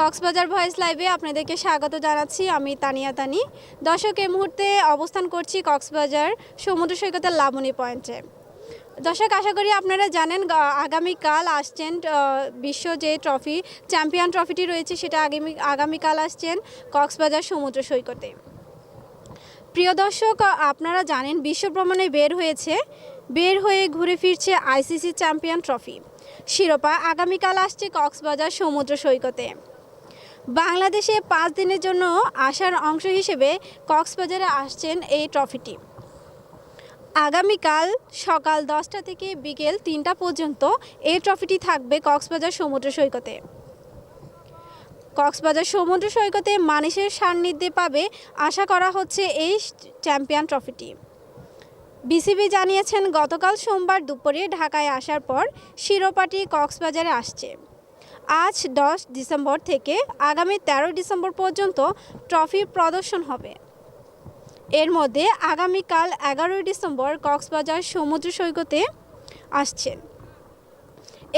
Cox's Bazar voice লাইভে আপনাদেরকে স্বাগত জানাচ্ছি। আমি তানিয়া তানি। দর্শক, এই মুহূর্তে অবস্থান করছি কক্সবাজার সমুদ্র সৈকতের লাবণী পয়েন্টে দর্শক, আশা করি আপনারা জানেন আগামীকাল আসছেন বিশ্ব যে ট্রফি চ্যাম্পিয়ন ট্রফিটি রয়েছে, সেটা আগামী, আগামীকাল আসছেন কক্সবাজার সমুদ্র সৈকতে। প্রিয় দর্শক, আপনারা জানেন, বিশ্ব ভ্রমণে বের হয়েছে, বের হয়ে ঘুরে ফিরছে আইসিসি চ্যাম্পিয়ন ট্রফি শিরোপা আগামীকাল আসছে কক্সবাজার সমুদ্র সৈকতে। বাংলাদেশে পাঁচ দিনের জন্য আসার অংশ হিসেবে কক্সবাজারে আসছেন এই ট্রফিটি। আগামীকাল সকাল দশটা থেকে বিকেল তিনটা পর্যন্ত এই ট্রফিটি থাকবে কক্সবাজার সমুদ্র সৈকতে। কক্সবাজার সমুদ্র সৈকতে মানুষের সান্নিধ্যে পাবে আশা করা হচ্ছে এই চ্যাম্পিয়ন ট্রফিটি। বিসিবি জানিয়েছেন, গতকাল সোমবার দুপুরে ঢাকায় আসার পর শিরোপাটি কক্সবাজারে আসছে। আজ দশ ডিসেম্বর থেকে আগামী তেরো ডিসেম্বর পর্যন্ত ট্রফি প্রদর্শন হবে। এর মধ্যে আগামীকাল এগারোই ডিসেম্বর কক্সবাজার সমুদ্র সৈকতে আসছেন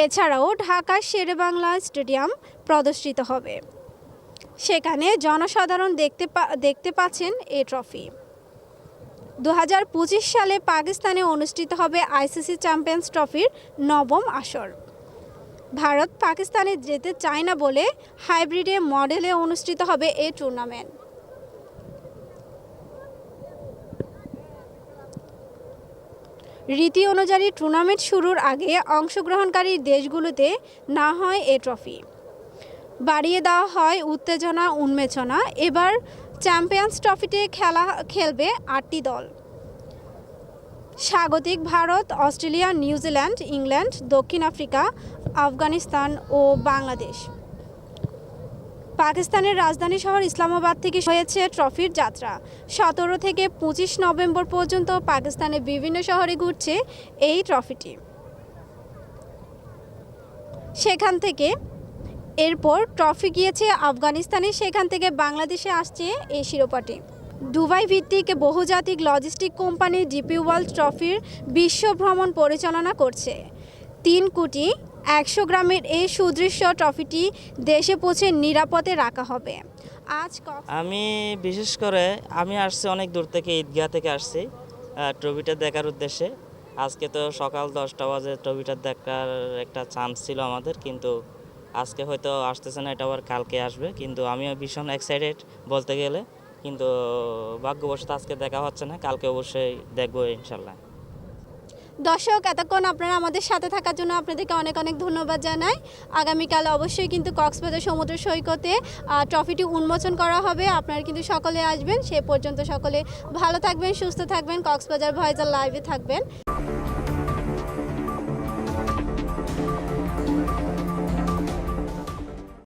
এছাড়াও ঢাকার শেরেবাংলা স্টেডিয়াম প্রদর্শিত হবে। সেখানে জনসাধারণ দেখতে দেখতে পাচ্ছেন এই ট্রফি। দু হাজার পঁচিশ সালে পাকিস্তানে অনুষ্ঠিত হবে আইসিসি চ্যাম্পিয়ন্স ট্রফির নবম আসর। ভারত পাকিস্তানে যেতে চায় না বলে হাইব্রিডে মডেলে অনুষ্ঠিত হবে এই টুর্নামেন্ট। রীতি অনুযায়ী টুর্নামেন্ট শুরুর আগে অংশগ্রহণকারী দেশগুলোতে না হয় এ ট্রফি। বাড়িয়ে দেওয়া হয় উত্তেজনা, উন্মেচনা। এবার চ্যাম্পিয়ন্স ট্রফিতে খেলা, খেলবে আটটি দল। স্বাগতিক Bharat, Australia, New Zealand, England, দক্ষিণ আফ্রিকা আফগানিস্তান ও বাংলাদেশ। পাকিস্তানের রাজধানী শহর ইসলামাবাদ থেকে হয়েছে ট্রফির যাত্রা। সতেরো থেকে পঁচিশ নভেম্বর পর্যন্ত পাকিস্তানের বিভিন্ন শহরে ঘুরছে এই ট্রফিটি। সেখান থেকে এরপর ট্রফি গিয়েছে আফগানিস্তানে, সেখান থেকে বাংলাদেশে আসছে এই শিরোপাটি। দুবাই ভিত্তিক বহুজাতিক লজিস্টিক কোম্পানি ডিপি ওয়ার্ল্ড ট্রফির বিশ্ব ভ্রমণ পরিচালনা করছে। তিন কোটি একশো গ্রামের এই সুদৃশ্য ট্রফিটি দেশে পৌঁছে নিরাপদে রাখা হবে। আজ আমি বিশেষ করে আমি আসছি অনেক দূর থেকে, ঈদগাহ থেকে আসছি ট্রফিটা দেখার উদ্দেশ্যে। আজকে তো সকাল দশটা বাজে, ট্রফিটা দেখার একটা চান্স ছিল আমাদের, কিন্তু আজকে হয়তো আসতেছে না, এটা আবার কালকে আসবে। কিন্তু আমিও ভীষণ এক্সাইটেড বলতে গেলে, কিন্তু ভাগ্যবশত আজকে দেখা হচ্ছে না, কালকে অবশ্যই দেখব ইনশাল্লাহ। দর্শক, এতক্ষণ আপনারা আমাদের সাথে থাকার জন্য আপনাদেরকে অনেক অনেক ধন্যবাদ জানাই। আগামীকাল অবশ্যই কিন্তু কক্সবাজার সমুদ্র সৈকতে ট্রফিটি উন্মোচন করা হবে। আপনারা কিন্তু সকলে আসবেন। সে পর্যন্ত সকলে ভালো থাকবেন, সুস্থ থাকবেন। কক্সবাজার ভয়েজার লাইভে থাকবেন।